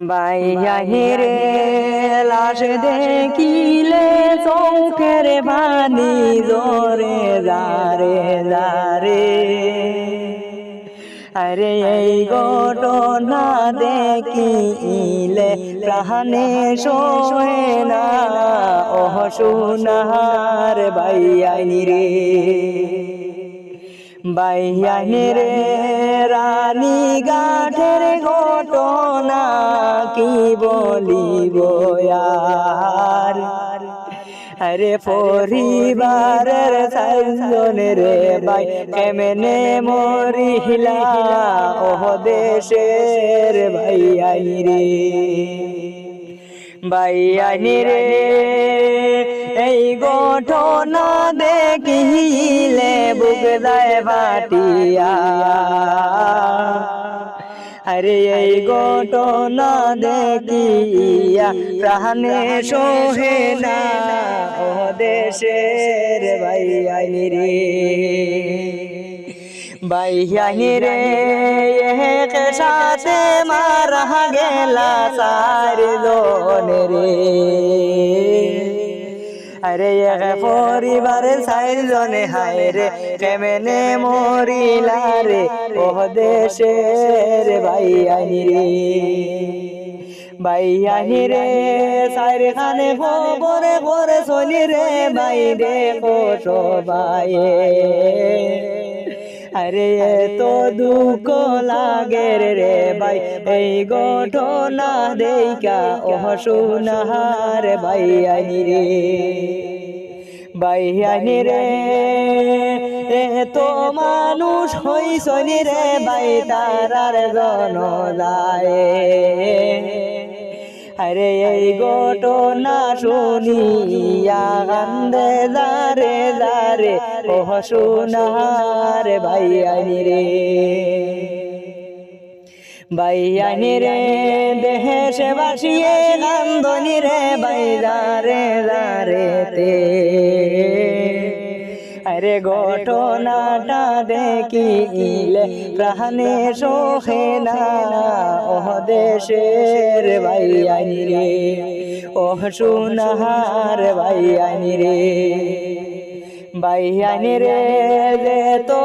বাইরে লাশ দেখিলে চৌকের বাণী জোরে যারে যারে। আরে এই ঘটনা দেখিলে প্রাণে শোয়ে না ওহ সোনার বাইয়ানি রে বাইয়ানি রে রানী গাঠের আর আরে পরিবারের চারজন রে ভাই, কেমনে মরিলা ওহ দেশের ভাই আই রে। ভাই আইনি রে, এই ঘটনা দেখিলে বুক দায় বাটিয়া। আরে এই ঘটনা দেখিয়া প্রাণে সোহে না ও দেশের ভাই আইনি রে। ভাই আইনি রে সাথে মারা গেলা সার রে। আরে পরিবারের চারজনে হায় রে কেমনে মরিলা রে ও দেশের ভাই আনি রে ভাই আনি রে সাইরে খানে ভরে ভরে চলি রে ভাই রে সবাইয়ে। আরে তো দুঃখ লাগে রে ভাই, এই ঘটনা দেইকা ও সোনার ভাই আনি রে। ভাই আনি রে তো মানুষ হইসনি রে ভাই, তারার জন যায় আরে এই ঘটনা শুনিয়া কান্দে দারে দারে ও সোনার ভাই আনি রে। ভাই আনি রে সে বাসিয়ে কান্দনি রে, ভাই দারে দারে তে। আরে ঘটনাটা দেখিলে প্রাণে সোহে না ও দেশের ভাই আনি রে ও সোনার ভাই আনি রে। ভাই আনি রে যে তো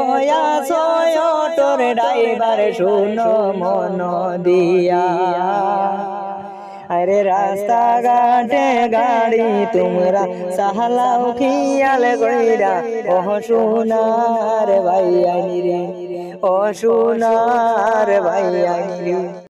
তোর ড্রাইভার শুনো মন দিয়া। আরে রাস্তা ঘাটে গাড়ি, তোমরা সাহালাও খিয়াল কইরা ও সোনার ভাই আনি রে, ও সোনার ভাই আনি রে।